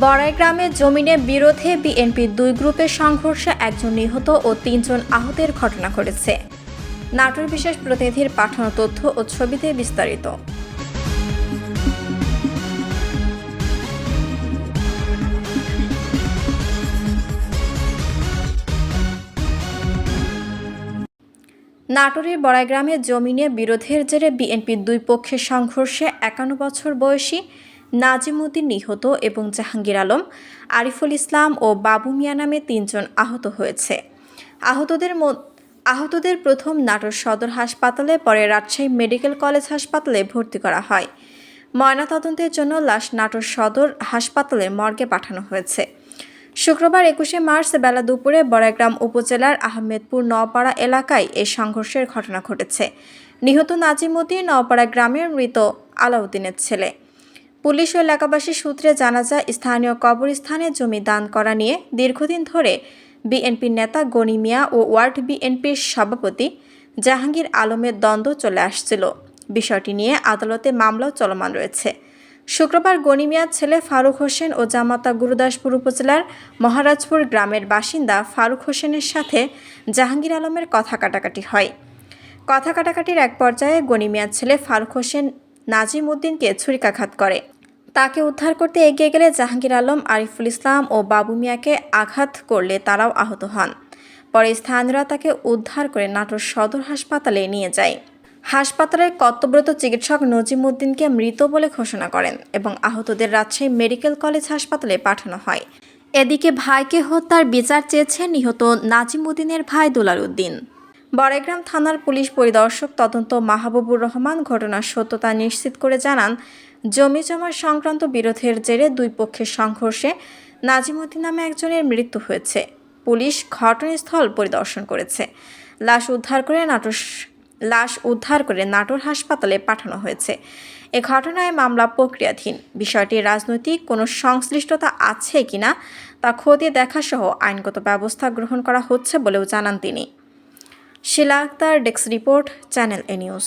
বড়াই গ্রামে জমিনে বিরোধে বিএনপির দুই গ্রুপের সংঘর্ষে একজন নিহত ও তিনজন আহতের ঘটনা ঘটেছে। নাটোর বিশেষ প্রতিনিধির পাঠানো তথ্য ও ছবিতে বিস্তারিত। নাটোরের বড়াই গ্রামে জমি নিয়ে বিরোধের জেরে বিএনপির দুই পক্ষের সংঘর্ষে একান্ন বছর বয়সী নাজিমুদ্দিন নিহত এবং জাহাঙ্গীর আলম, আরিফুল ইসলাম ও বাবু মিয়া নামে তিনজন আহত হয়েছে। আহতদের আহতদের প্রথম নাটোর সদর হাসপাতালে, পরে রাজশাহী মেডিকেল কলেজ হাসপাতালে ভর্তি করা হয়। ময়নাতদন্তের জন্য লাশ নাটোর সদর হাসপাতালের মর্গে পাঠানো হয়েছে। শুক্রবার একুশে মার্চ বেলা দুপুরে বড়াইগ্রাম উপজেলার আহমেদপুর নওপাড়া এলাকায় এই সংঘর্ষের ঘটনা ঘটেছে। নিহত নাজিমুদ্দিন নওপাড়া গ্রামের মৃত আলাউদ্দিনের ছেলে। পুলিশ ও এলাকাবাসী সূত্রে জানা যায়, স্থানীয় কবরস্থানে জমি দান করা নিয়ে দীর্ঘদিন ধরে বিএনপির নেতা গনি মিয়া ও ওয়ার্ড বিএনপির সভাপতি জাহাঙ্গীর আলমের দ্বন্দ্ব চলে আসছিল। বিষয়টি নিয়ে আদালতে মামলাও চলমান রয়েছে। শুক্রবার গনি মিয়ার ছেলে ফারুক হোসেন ও জামাতা গুরুদাসপুর উপজেলার মহারাজপুর গ্রামের বাসিন্দা ফারুক হোসেনের সাথে জাহাঙ্গীর আলমের কথা কাটাকাটি হয়। কথা কাটাকাটির এক পর্যায়ে গনি মিয়ার ছেলে ফারুক হোসেন নাজিম উদ্দিনকে ছুরিকাঘাত করে। তাকে উদ্ধার করতে এগিয়ে গেলে জাহাঙ্গীর আলম, আরিফুল ইসলাম ও বাবু মিয়াকে আঘাত করলে তারাও আহত হন। পরে স্থানীয়রা তাকে উদ্ধার করে নাটোর সদর হাসপাতালে নিয়ে যায়। হাসপাতালের কর্তব্যরত চিকিৎসক নজিমুদ্দিনকে মৃত বলে ঘোষণা করেন এবং আহতদের রাজশাহী মেডিকেল কলেজ হাসপাতালে পাঠানো হয়। এদিকে ভাইকে হত্যার বিচার চেয়েছে নিহত নাজিমুদ্দিনের ভাই দুলাল উদ্দিন বড়াইগ্রাম থানার পুলিশ পরিদর্শক তদন্ত মাহবুবুর রহমান ঘটনার সত্যতা নিশ্চিত করে জানান জমি জমা সংক্রান্ত বিরোধের জেরে দুই পক্ষের সংঘর্ষে নাজিমুদ্দিন নামে একজনের মৃত্যু হয়েছে। পুলিশ ঘটনাস্থল পরিদর্শন করেছে। লাশ উদ্ধার করে নাটোর লাশ উদ্ধার করে নাটোর হাসপাতালে পাঠানো হয়েছে। এ ঘটনায় মামলা প্রক্রিয়াধীন। বিষয়টি রাজনৈতিক কোনো সংশ্লিষ্টতা আছে কিনা তা খতিয়ে দেখাসহ আইনগত ব্যবস্থা গ্রহণ করা হচ্ছে বলেও জানান তিনি। Shila Akter, desk report, channel A news.